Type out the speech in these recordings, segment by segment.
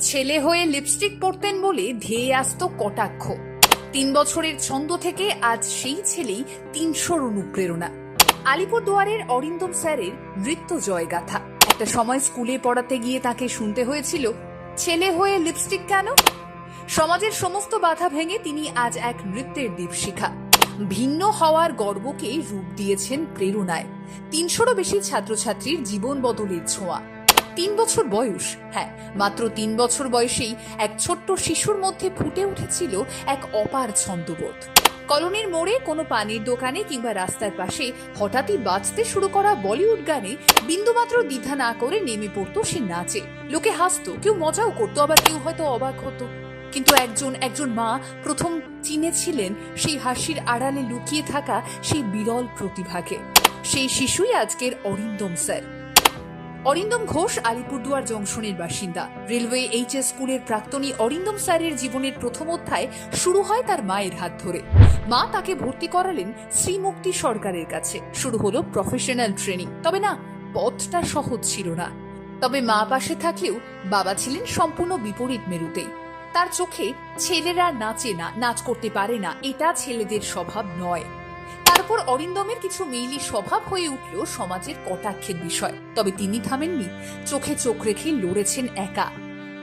ছেলে হয়ে লিপস্টিক পরতেন বলে ধেয়ে আসত কটাক্ষ। তিন বছরের ছন্দ থেকে আজ সেই ছেলেই তিনশোর অনুপ্রেরণা। আলিপুরদুয়ারের অরিন্দম স্যারের নৃত্য জয়গাথা একটা সময় স্কুলে পড়াতে গিয়ে তাকে শুনতে হয়েছিল, ছেলে হয়ে লিপস্টিক কেন? সমাজের সমস্ত বাধা ভেঙে তিনি আজ এক নৃত্যের দীপশিখা। ভিন্ন হওয়ার গর্বকে রূপ দিয়েছেন প্রেরণায়। তিনশোরও বেশি ছাত্রছাত্রীর জীবন বদলের ছোঁয়া। তিন বছর বয়স। হ্যাঁ মাত্র তিন বছর বয়সেই এক ছোট্ট শিশুর মধ্যে ফুটে উঠেছিল এক অপার ছন্দবোধ। কলোনির মোড়ে কোনো পানির দোকানে কিংবা রাস্তার পাশে হঠাৎই বাজতে শুরু করা বলিউড গানে বিন্দুমাত্র দ্বিধা না করে নেমে পড়তো সে নাচে। লোকে হাসতো, কেউ মজাও করতো, আবার কেউ হয়তো অবাক হতো। কিন্তু একজন একজন মা প্রথম চিনেছিলেন সেই হাসির আড়ালে লুকিয়ে থাকা সেই বিরল প্রতিভাকে। সেই শিশুই আজকের অরিন্দম স্যার। অরিন্দম ঘোষ আলিপুরদুয়ার জংশনের বাসিন্দা। রেলওয়ে এইচএস স্কুলের প্রাক্তনী অরিন্দম স্যারের জীবনের প্রথম অধ্যায় শুরু হয় তার মায়ের হাত ধরে। মা তাকে ভর্তি করালেন শ্রীমুক্তি সরকারের কাছে। শুরু হলো প্রফেশনাল ট্রেনিং তবে না, পথটা সহজ ছিল না। তবে মা পাশে থাকলেও বাবা ছিলেন সম্পূর্ণ বিপরীত মেরুতেই। তার চোখে ছেলেরা নাচে না, নাচ করতে পারে না, এটা ছেলেদের স্বভাব নয়। তারপর অরিন্দমের কিছু মেইলি স্বভাব হয়ে উঠল সমাজের কটাক্ষের বিষয়। তবে তিনি থামেননি। চোখে চোখ রেখে লড়েছেন একা।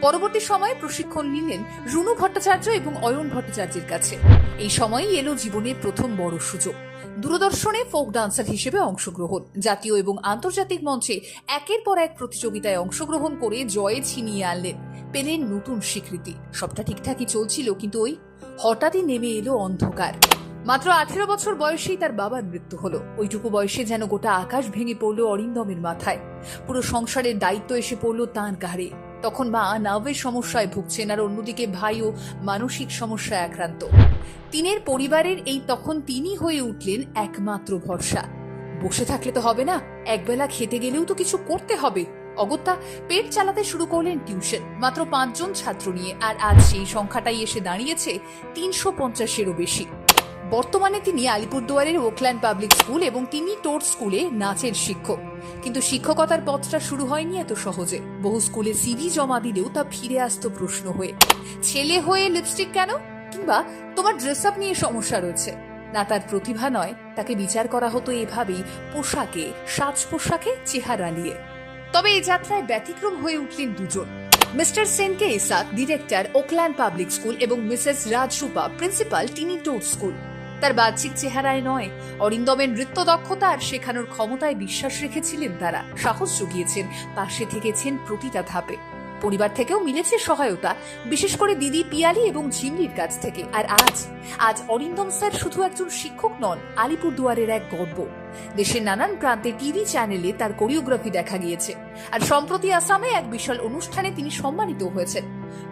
পরবর্তী সময়ে প্রশিক্ষণ নিলেন রুনু ভট্টাচার্য এবং অয়ন ভট্টাচার্যের কাছে। এই সময়ই এলো জীবনের প্রথম বড় সুযোগ। দূরদর্শনে ফোক ডান্সার হিসেবে অংশগ্রহণ। জাতীয় এবং আন্তর্জাতিক মঞ্চে একের পর এক প্রতিযোগিতায় অংশগ্রহণ করে জয়ে ছিনিয়ে আনলেন। পেলেন নতুন স্বীকৃতি। সবটা ঠিকঠাকই চলছিল, কিন্তু ওই হঠাৎই নেমে এলো অন্ধকার। মাত্র আঠেরো বছর বয়সেই তার বাবার মৃত্যু হলো। ওইটুকু বয়সে যেন গোটা আকাশ ভেঙে পড়ল অরিন্দমের মাথায়। পুরো সংসারের দায়িত্ব এসে পড়ল তাঁর ঘাড়ে। তখন মা নার্ভের সমস্যায় ভুগছেন আর অন্যদিকে ভাইও মানসিক সমস্যায় আক্রান্ত। তিনের পরিবারের এই তখন তিনি হয়ে উঠলেন একমাত্র ভরসা। বসে থাকলে তো হবে না, একবেলা খেতে গেলেও তো কিছু করতে হবে। অগত্যা, পেট চালাতে শুরু করলেন টিউশন, মাত্র পাঁচজন ছাত্র নিয়ে। আর আজ সেই সংখ্যাটাই এসে দাঁড়িয়েছে তিনশো পঞ্চাশেরও বেশি। বর্তমানে তিনি আলিপুরদুয়ারের ওকল্যান্ড পাবলিক স্কুল এবং তিনি টোট স্কুলে নাচের শিক্ষক। কিন্তু শিক্ষকতার পথটা শুরু হয়নি এত সহজে। বহু স্কুলে সিভি জমা দিলেও তা ফিরে আসতো প্রশ্ন হয়ে। ছেলে হয়ে লিপস্টিক কেন? কিংবা তোমার ড্রেস আপ নিয়ে সমস্যা রয়েছে। না, তার প্রতিভা নয়। তাকে বিচার করা হতো এভাবেই পোশাকে সাজ পোশাকে চেহারা নিয়ে। তবে এই যাত্রায় ব্যতিক্রম হয়ে উঠলেন দুজন। মিস্টার সেনকে Isaac director, Oakland public school এবং Mrs Rajsupa, principal tiny tot school. তার বাহ্যিক চেহারায় নয়, অরিন্দমের নৃত্য দক্ষতা আর শেখানোর ক্ষমতায় বিশ্বাস রেখেছিলেন তারা। সাহস জুগিয়েছেন, পাশে থেকেছেন প্রতিটা ধাপে। পরিবার থেকেও মিলেছে সহায়তা, বিশেষ করে দিদি পিয়ালি এবং ঝিমলির কাছ থেকে। আর আজ আজ অরিন্দম স্যার শুধু একজন শিক্ষক নন, আলিপুরদুয়ারের এক গর্ব। দেশের নানান প্রান্তে টিভি চ্যানেলে তার কোরিওগ্রাফি দেখা গিয়েছে। আর সম্প্রতি আসামে এক বিশাল অনুষ্ঠানে তিনি সম্মানিত হয়েছেন।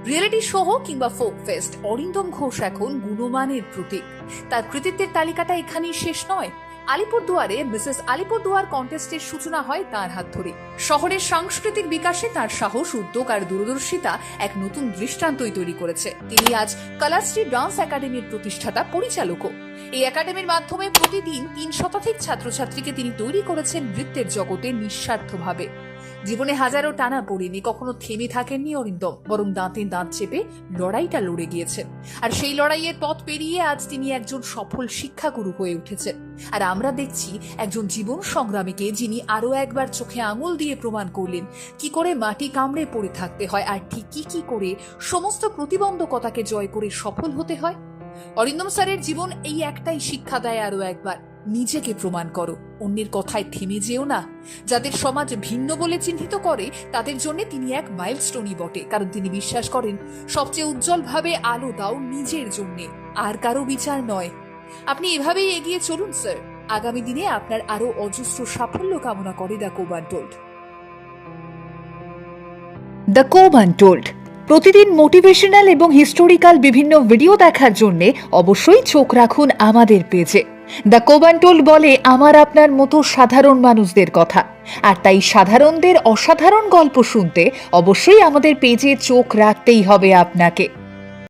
রিয়েলিটি হোক কিংবা ফোক ফেস্ট অরিন্দম ঘোষ এখন গুণমানের প্রতীক। তার কৃতিত্বের তালিকাটা এখানেই শেষ নয় আলিপুরদুয়ারে মিসেস আলিপুরদুয়ার কন্টেস্টের সূচনা হয় তার হাত ধরে। শহরের সাংস্কৃতিক বিকাশে তার সাহস, উদ্যোগ আর দূরদর্শিতা এক নতুন দৃষ্টান্তই তৈরি করেছে। তিনি আজ কালাশ্রী ডান্স একাডেমির প্রতিষ্ঠাতা, পরিচালকও। এই একাডেমির মাধ্যমে প্রতিদিন তিন শতাধিক ছাত্রছাত্রীকে তিনি তৈরি করেছেন নৃত্যের জগতে নিঃস্বার্থভাবে। জীবনে হাজারো টানা পড়েনি, কখনো থেমে থাকেননি অরিন্দম, বরং দাঁতে দাঁত চেপে লড়াইটা লড়ে গিয়েছেন আর সেই লড়াইয়ের পথ পেরিয়ে আজ তিনি একজন সফল শিক্ষাগুরু হয়ে উঠেছেন আর আমরা দেখছি একজন জীবন সংগ্রামীকে যিনি আরও একবার চোখে আঙুল দিয়ে প্রমাণ করলেন, কি করে মাটি কামড়ে পড়ে থাকতে হয় আর ঠিক কি কি করে সমস্ত প্রতিবন্ধকতাকে জয় করে সফল হতে হয়। অরিন্দম স্যারের জীবন এই একটাই শিক্ষা দেয় আরও একবার, নিজেকে প্রমাণ করো। অন্যের কথায় থেমে যেও না। যাদের সমাজ ভিন্ন বলে চিহ্নিত করে, তাদের জন্য তিনি এক মাইলস্টোনই বটে, কারণ তিনি বিশ্বাস করেন, সবচেয়ে উজ্জ্বলভাবে আলো দাও নিজের জন্যে, আর কারও বিচার নয়। আপনি এভাবেই এগিয়ে চলুন, স্যার। আগামী দিনে আপনার আরও অজস্র সাফল্য কামনা করে দ্য কোবান টোল্ড। দ্য কোব আনটোল্ড প্রতিদিন মোটিভেশনাল এবং হিস্টোরিক্যাল বিভিন্ন ভিডিও দেখার জন্য অবশ্যই চোখ রাখুন আমাদের পেজে। দ্য কোবান্টোল বলে, আমার আপনার মতো সাধারণ মানুষদের কথা। আর তাই সাধারণদের অসাধারণ গল্প শুনতে অবশ্যই আমাদের পেজে চোখ রাখতেই হবে আপনাকে।